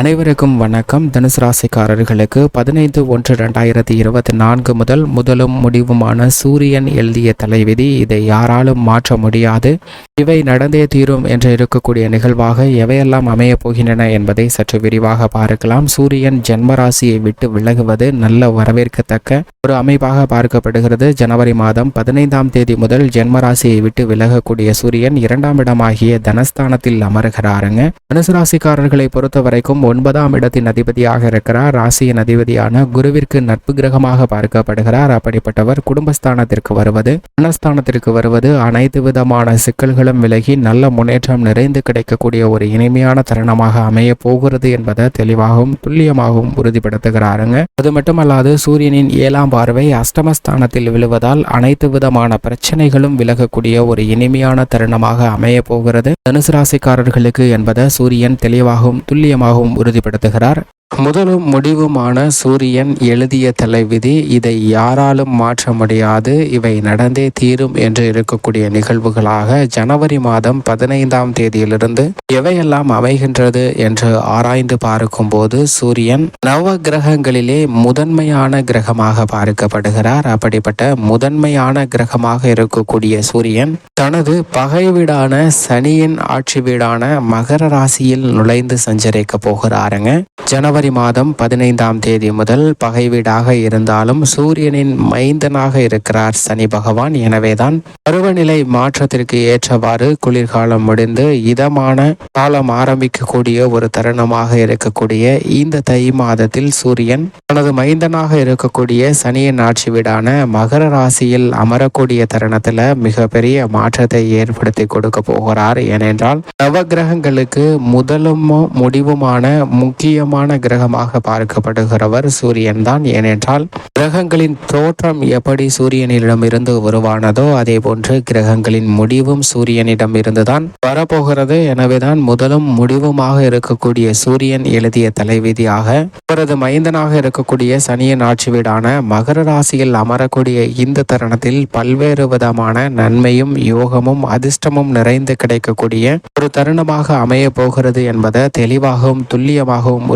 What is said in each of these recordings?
அனைவருக்கும் வணக்கம். தனுசு ராசிக்காரர்களுக்கு பதினைந்து ஒன்று ரெண்டாயிரத்தி இருபத்தி நான்கு முதல் முதலும் முடிவுமான சூரியன் எழுதிய தலைவிதி இதை யாராலும் மாற்ற முடியாது. இவை நடந்தே தீரும் என்று இருக்கக்கூடிய நிகழ்வாக எவையெல்லாம் அமையப் போகின்றன என்பதை சற்று விரிவாக பார்க்கலாம். சூரியன் ஜென்மராசியை விட்டு விலகுவது நல்ல வரவேற்கத்தக்க ஒரு அமைப்பாக பார்க்கப்படுகிறது. ஜனவரி மாதம் பதினைந்தாம் தேதி முதல் ஜென்மராசியை விட்டு விலகக்கூடிய சூரியன் இரண்டாம் இடமாகிய தனஸ்தானத்தில் அமர்கிறாருங்க. தனுசு ராசிக்காரர்களை பொறுத்த வரைக்கும் ஒன்பதாம் இடத்தின் அதிபதியாக இருக்கிறார். ராசியின் அதிபதியான குருவிற்கு நட்பு கிரகமாக பார்க்கப்படுகிறார். அப்படிப்பட்டவர் குடும்பஸ்தானத்திற்கு வருவது தனஸ்தானத்திற்கு வருவது அனைத்து விதமான சிக்கல்களும் விலகி நல்ல முன்னேற்றம் நிறைந்து கிடைக்கக்கூடிய ஒரு இனிமையான தருணமாக அமைய போகிறது என்பதை தெளிவாகவும் துல்லியமாகவும் உறுதிப்படுத்துகிறாருங்க. அது மட்டுமல்லாது சூரியனின் ஏழாம் பார்வை அஷ்டமஸ்தானத்தில் விழுவதால் அனைத்து விதமான பிரச்சனைகளும் விலகக்கூடிய ஒரு இனிமையான தருணமாக அமைய போகிறது. தனுசு ராசிக்காரர்களுக்கு என்பதை சூரியன் தெளிவாகவும் துல்லியமாகவும் உறுதிப்படுத்துகிறார். முதலும் முடிவுமான சூரியன் எழுதிய தலைவிதி இதை யாராலும் மாற்ற முடியாது. இவை நடந்தே தீரும் என்று இருக்கக்கூடிய நிகழ்வுகளாக ஜனவரி மாதம் பதினைந்தாம் தேதியிலிருந்து எவையெல்லாம் அமைகின்றது என்று ஆராய்ந்து பார்க்கும்போது சூரியன் நவ கிரகங்களிலே முதன்மையான கிரகமாக பார்க்கப்படுகிறார். அப்படிப்பட்ட முதன்மையான கிரகமாக இருக்கக்கூடிய சூரியன் தனது பகை வீடான சனியின் ஆட்சி வீடான மகர ராசியில் நுழைந்து சஞ்சரிக்க போகிறாருங்க. ஜனவரி மாதம் பதினைந்தாம் தேதி முதல் பகை வீடாக இருந்தாலும் சூரியனின் மைந்தனாக இருக்கிறார் சனி பகவான். எனவேதான் பருவநிலை மாற்றத்திற்கு ஏற்றவாறு குளிர்காலம் முடிந்து இதமான காலம் ஆரம்பிக்கக்கூடிய ஒரு தருணமாக இருக்கக்கூடிய இந்த தை மாதத்தில் சூரியன் தனது மைந்தனாக இருக்கக்கூடிய சனியின் ஆட்சி வீடான மகர ராசியில் அமரக்கூடிய தருணத்துல மிகப்பெரிய மாற்றத்தை ஏற்படுத்தி கொடுக்க போகிறார். ஏனென்றால் நவகிரகங்களுக்கு முதலும் முடிவுமான முக்கியமான கிரகமாக பார்க்கப்படுகிறவர் சூரியன் தான். ஏனென்றால் கிரகங்களின் தோற்றம் எப்படி சூரியனிடம் இருந்து உருவானதோ அதே போன்று கிரகங்களின் முடிவும் சூரியனிடம் இருந்துதான் வரப்போகிறது. எனவேதான் முதலும் முடிவுமாக இருக்கக்கூடிய சூரியன் எழுதிய தலைவிதியாக அவரது மைந்தனாக இருக்கக்கூடிய சனியின் ஆட்சி வீடான மகர ராசியில் அமரக்கூடிய இந்த தருணத்தில் பல்வேறு விதமான நன்மையும் யோகமும் அதிர்ஷ்டமும் நிறைந்து கிடைக்கக்கூடிய ஒரு தருணமாக அமைய போகிறது என்பதை தெளிவாகவும் துல்லியமாகவும்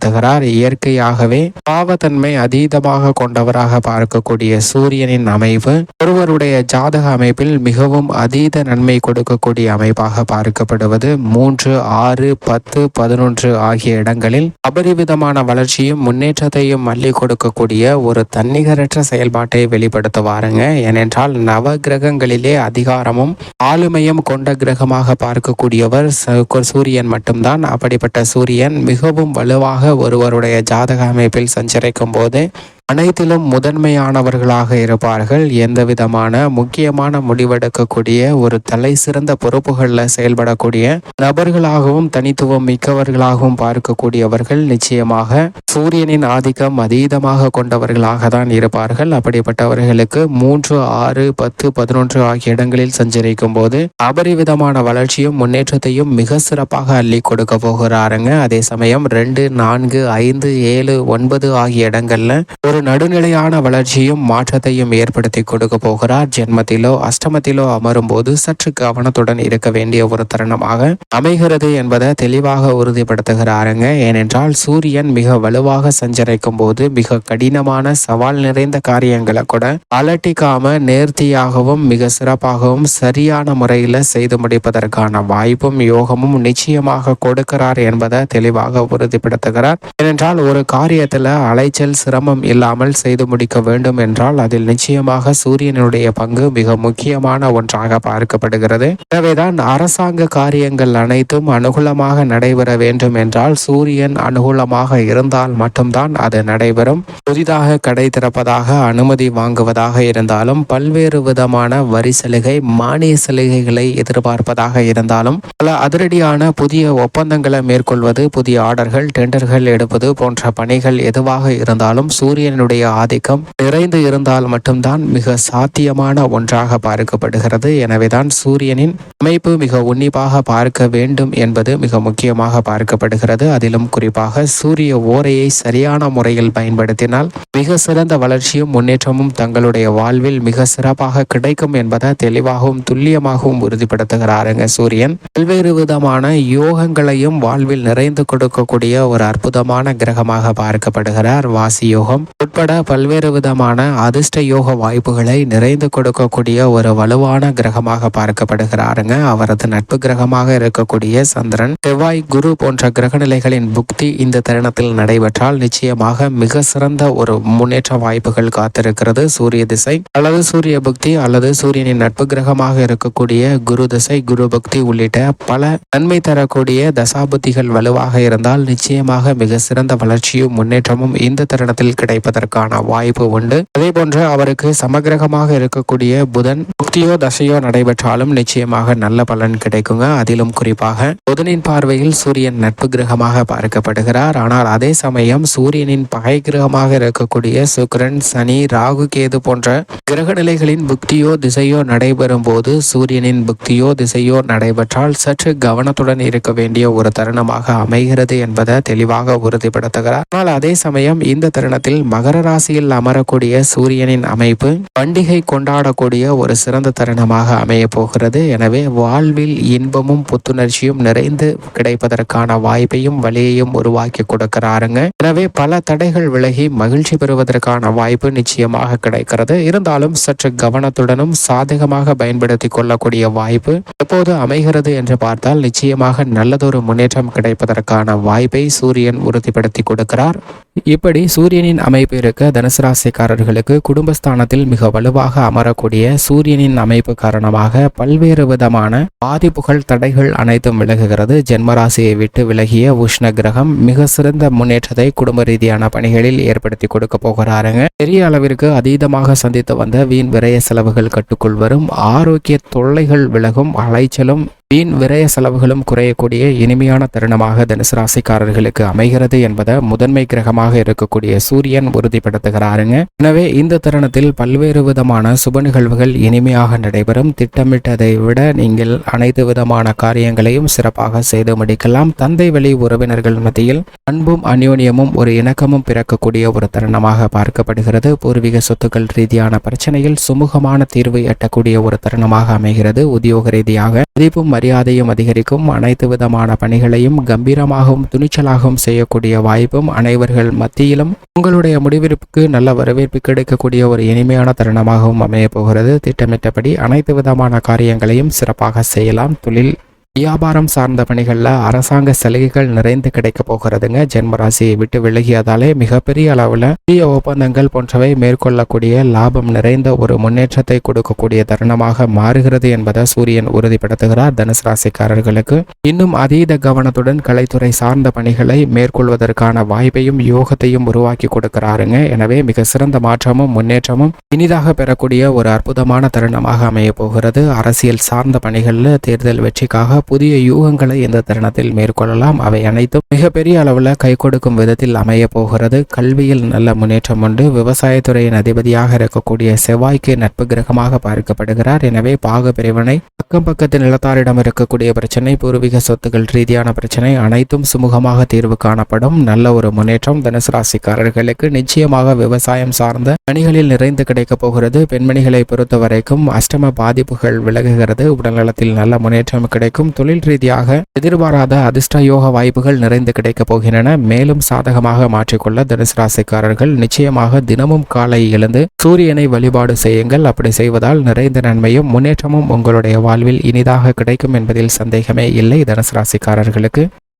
காட்டுகிறார் இயற்கையாகவே பாவத்தன்மை அதீதமாக கொண்டவராக பார்க்கக்கூடிய சூரியனின் அமைவு ஒருவருடைய ஜாதக அமைப்பில் மிகவும் அதீத நன்மை கொடுக்கக்கூடிய அமைப்பாக பார்க்கப்படுவது மூன்று ஆறு பத்து பதினொன்று ஆகிய இடங்களில் அபரிவிதமான வளர்ச்சியும் முன்னேற்றத்தையும் மல்லி கொடுக்கக்கூடிய ஒரு தன்னிகரற்ற செயல்பாட்டை வெளிப்படுத்துவாருங்க. ஏனென்றால் நவ கிரகங்களிலே அதிகாரமும் ஆளுமையும் கொண்ட கிரகமாக பார்க்கக்கூடியவர் ச- சூரியன் மட்டும்தான். அப்படிப்பட்ட சூரியன் மிகவும் வலுவாக ஒருவருடைய ஜாதக அமைப்பில் சஞ்சரிக்கும் போது அனைத்திலும் முதன்மையானவர்களாக இருப்பார்கள். எந்த விதமான முக்கியமான முடிவெடுக்கக்கூடிய ஒரு தலை சிறந்த பொறுப்புகளில் செயல்படக்கூடிய நபர்களாகவும் தனித்துவம் மிக்கவர்களாகவும் பார்க்கக்கூடியவர்கள் நிச்சயமாக சூரியனின் ஆதிக்கம் அதீதமாக கொண்டவர்களாக தான் இருப்பார்கள். அப்படிப்பட்டவர்களுக்கு மூன்று ஆறு பத்து பதினொன்று ஆகிய இடங்களில் சஞ்சரிக்கும் போது அபரிவிதமான வளர்ச்சியும் முன்னேற்றத்தையும் மிக சிறப்பாக அள்ளி கொடுக்க போகிறாருங்க. அதே சமயம் ரெண்டு நான்கு ஐந்து ஏழு ஒன்பது ஆகிய இடங்கள்ல ஒரு நடுநிலையான வளர்ச்சியும் மாற்றத்தையும் ஏற்படுத்தி கொடுக்க போகிறார். ஜென்மத்திலோ அஷ்டமத்திலோ அமரும் போது சற்று கவனத்துடன் இருக்க வேண்டிய ஒரு தருணமாக அமைகிறது என்பதை தெளிவாக உறுதிப்படுத்துகிறாருங்க. ஏனென்றால் சூரியன் மிக வலுவாக சஞ்சரிக்கும் போது மிக கடினமான சவால் நிறைந்த காரியங்களை கூட அலட்டிக்காம நேர்த்தியாகவும் மிக சிறப்பாகவும் சரியான முறையில் செய்து முடிப்பதற்கான வாய்ப்பும் யோகமும் நிச்சயமாக கொடுக்கிறார் என்பதை தெளிவாக உறுதிப்படுத்துகிறார். ஏனென்றால் ஒரு காரியத்துல அலைச்சல் சிரமம் இல்லை இல்லாமல் செய்து முடிக்க வேண்டும் என்றால் அதில் நிச்சயமாக சூரியனுடைய பங்கு மிக முக்கியமான ஒன்றாக பார்க்கப்படுகிறது. எனவேதான் அரசாங்க காரியங்கள் அனைத்தும் அனுகூலமாக நடைபெற வேண்டும் என்றால் சூரியன் அனுகூலமாக இருந்தால் மட்டும்தான் அது நடைபெறும். புதிதாக கடை திறப்பதாக அனுமதி வாங்குவதாக இருந்தாலும் பல்வேறு விதமான வரி சலுகை மானிய சலுகைகளை எதிர்பார்ப்பதாக இருந்தாலும் பல அதிரடியான புதிய ஒப்பந்தங்களை மேற்கொள்வது புதிய ஆர்டர்கள் டெண்டர்கள் எடுப்பது போன்ற பணிகள் எதுவாக இருந்தாலும் சூரியன் சூரியனுடைய ஆதிக்கம் நிறைந்து இருந்தால் மட்டும்தான் மிக சாத்தியமான ஒன்றாக பார்க்கப்படுகிறது. எனவேதான் சூரியனின் அமைப்பு மிக உன்னிப்பாக பார்க்க வேண்டும் என்பது மிக முக்கியமாக பார்க்கப்படுகிறது. அதிலும் குறிப்பாக சூரிய ஓரையை சரியான முறையில் பயன்படுத்தினால் மிக சிறந்த வளர்ச்சியும் முன்னேற்றமும் தங்களுடைய வாழ்வில் மிக சிறப்பாக கிடைக்கும் என்பதை தெளிவாகவும் துல்லியமாகவும் உறுதிப்படுத்துகிறாருங்க சூரியன். பல்வேறு விதமான யோகங்களையும் வாழ்வில் நிறைந்து கொடுக்கக்கூடிய ஒரு அற்புதமான கிரகமாக பார்க்கப்படுகிறார். வாசி யோகம் உட்பட பல்வேறு விதமான அதிர்ஷ்ட யோக வாய்ப்புகளை நிறைந்து கொடுக்கக்கூடிய ஒரு வலுவான கிரகமாக பார்க்கப்படுகிறாருங்க. அவரது நட்பு கிரகமாக இருக்கக்கூடிய சந்திரன். செவ்வாய் குரு போன்ற கிரகநிலைகளின் புக்தி இந்த தருணத்தில் நடைபெற்றால் நிச்சயமாக மிக சிறந்த ஒரு முன்னேற்ற வாய்ப்புகள் காத்திருக்கிறது. சூரிய திசை அல்லது சூரிய புக்தி அல்லது சூரியனின் நட்பு கிரகமாக இருக்கக்கூடிய குரு திசை குரு பக்தி உள்ளிட்ட பல நன்மை தரக்கூடிய தசாபுத்திகள் வலுவாக இருந்தால் நிச்சயமாக மிக சிறந்த வளர்ச்சியும் முன்னேற்றமும் இந்த தருணத்தில் இருப்பதற்கான வாய்ப்பு உண்டு. அதே போன்று அவருக்கு சமகிரகமாக இருக்கக்கூடிய புதன் புக்தியோ தசையோ நடைபெற்றாலும் நிச்சயமாக நல்ல பலன் கிடைக்குங்க. அதிலும் குறிப்பாக புதனின் பார்வையில் சூரியன் நட்பு கிரகமாக பார்க்கப்படுகிறார். ஆனால் அதே சமயம் சூரியனின் பகை கிரகமாக இருக்கக்கூடிய சுக்கரன் சனி ராகு கேது போன்ற கிரக நிலைகளின் புக்தியோ திசையோ நடைபெறும் போது சூரியனின் புக்தியோ திசையோ நடைபெற்றால் சற்று கவனத்துடன் இருக்க வேண்டிய ஒரு தருணமாக அமைகிறது என்பதை தெளிவாக உறுதிப்படுத்துகிறார். ஆனால் அதே சமயம் இந்த தருணத்தில் மகர ராசியில் அமரக்கூடிய சூரியனின் அமைப்பு பண்டிகை கொண்டாடக்கூடிய ஒரு சிறந்த தருணமாக அமைய போகிறது. எனவே வாழ்வில் இன்பமும் புத்துணர்ச்சியும் நிறைந்து கிடைப்பதற்கான வாய்ப்பையும் வழியையும் உருவாக்கி கொடுக்கிறாருங்க. எனவே பல தடைகள் விலகி மகிழ்ச்சி பெறுவதற்கான வாய்ப்பு நிச்சயமாக கிடைக்கிறது. இருந்தாலும் சற்று கவனத்துடனும் சாதகமாக பயன்படுத்தி கொள்ளக்கூடிய வாய்ப்பு எப்போது அமைகிறது என்று பார்த்தால் நிச்சயமாக நல்லதொரு முன்னேற்றம் கிடைப்பதற்கான வாய்ப்பை சூரியன் உறுதிப்படுத்தி கொடுக்கிறார். இப்படி சூரியனின் அமைப்பு இருக்க தனுசு ராசிக்காரர்களுக்கு குடும்பஸ்தானத்தில் மிக வலுவாக அமரக்கூடிய சூரியனின் அமைப்பு காரணமாக பல்வேறு விதமான பாதிப்புகள் தடைகள் அனைத்தும் விலகுகிறது. ஜென்மராசியை விட்டு விலகிய உஷ்ண கிரகம் மிக சிறந்த முன்னேற்றத்தை குடும்ப ரீதியான பணிகளில் ஏற்படுத்தி கொடுக்க போகிறாருங்க. பெரிய அளவிற்கு அதீதமாக சந்தித்து வந்த வீண் விரய செலவுகள் கட்டுக்குள் வரும். ஆரோக்கிய தொல்லைகள் விலகும். அலைச்சலும் வீண் விரய செலவுகளும் குறையக்கூடிய இனிமையான தருணமாக தனுசு ராசிக்காரர்களுக்கு அமைகிறது என்பதை முதன்மை கிரகமாக இருக்கக்கூடிய சூரியன் உறுதிப்படுத்துகிறாருங்க. எனவே இந்த தருணத்தில் பல்வேறு விதமான சுப நிகழ்வுகள் இனிமையாக நடைபெறும். திட்டமிட்டதை விட நீங்கள் அனைத்து விதமான காரியங்களையும் சிறப்பாக செய்து முடிக்கலாம். தந்தை வழி உறவினர்கள் மத்தியில் அன்பும் அந்யோன்யமும் ஒரு இணக்கமும் பிறக்கக்கூடிய ஒரு தருணமாக பார்க்கப்படுகிறது. பூர்வீக சொத்துக்கள் ரீதியான பிரச்சனையில் சுமூகமான தீர்வு எட்டக்கூடிய ஒரு தருணமாக அமைகிறது. உத்தியோக ரீதியாக மதிப்பும் மரியாதையும் அதிகரிக்கும். அனைத்து விதமான பணிகளையும் கம்பீரமாகவும் துணிச்சலாகவும் செய்யக்கூடிய வாய்ப்பும் அனைவர்கள் மத்தியிலும். உங்களுடைய முடிவிற்கு நல்ல வரவேற்பு கிடைக்கக்கூடிய ஒரு இனிமையான தருணமாகவும் அமையப் போகிறது. திட்டமிட்டபடி அனைத்து விதமான காரியங்களையும் சிறப்பாக செய்யலாம். தொழில் வியாபாரம் சார்ந்த பணிகளில் அரசாங்க சலுகைகள் நிறைந்து கிடைக்க போகிறதுங்க. ஜென்மராசியை விட்டு விலகியதாலே மிகப்பெரிய அளவில் புதிய ஒப்பந்தங்கள் போன்றவை மேற்கொள்ளக்கூடிய லாபம் நிறைந்த ஒரு முன்னேற்றத்தை கொடுக்கக்கூடிய தருணமாக மாறுகிறது என்பதை சூரியன் உறுதிப்படுத்துகிறார். தனுசு ராசிக்காரர்களுக்கு இன்னும் அதீத கவனத்துடன் கலைத்துறை சார்ந்த பணிகளை மேற்கொள்வதற்கான வாய்ப்பையும் யோகத்தையும் உருவாக்கி கொடுக்கிறாருங்க. எனவே மிக சிறந்த மாற்றமும் முன்னேற்றமும் இனிதாக பெறக்கூடிய ஒரு அற்புதமான தருணமாக அமைய போகிறது. அரசியல் சார்ந்த பணிகளில் தேர்தல் வெற்றிக்காக புதிய யூகங்களை இந்த தருணத்தில் மேற்கொள்ளலாம்? அவை அனைத்தும் மிகப்பெரிய அளவில் கை கொடுக்கும் விதத்தில் அமைய போகிறது. கல்வியில் நல்ல முன்னேற்றம் உண்டு. விவசாயத்துறையின் அதிபதியாக இருக்கக்கூடிய செவ்வாய்க்கு நட்பு கிரகமாக பார்க்கப்படுகிறார். எனவே பாக பிரிவினை அக்கம் பக்கத்து நிலத்தாரிடம் இருக்கக்கூடிய பிரச்சனை பூர்வீக சொத்துக்கள் ரீதியான பிரச்சனை அனைத்தும் சுமூகமாக தீர்வு காணப்படும். நல்ல ஒரு முன்னேற்றம் தனுசு ராசிக்காரர்களுக்கு நிச்சயமாக விவசாயம் சார்ந்த பணிகளில் நிறைந்து கிடைக்கப் போகிறது. பெண்மணிகளை பொறுத்த வரைக்கும் அஷ்டம பாதிப்புகள் விலகுகிறது. உடல்நலத்தில் நல்ல முன்னேற்றம் கிடைக்கும். தொழில் ரீதியாக எதிர்பாராத அதிர்ஷ்ட யோக வாய்ப்புகள் நிறைந்து கிடைக்கப் போகின்றன. மேலும் சாதகமாக மாற்றிக்கொள்ள தனுசு ராசிக்காரர்கள் நிச்சயமாக தினமும் காலை எழுந்து சூரியனை வழிபாடு செய்யுங்கள். அப்படி செய்வதால் நிறைந்த நன்மையும் முன்னேற்றமும் உங்களுடைய வாழ்வில் இனிதாக கிடைக்கும் என்பதில் சந்தேகமே இல்லை தனுசு ராசிக்காரர்களுக்கு.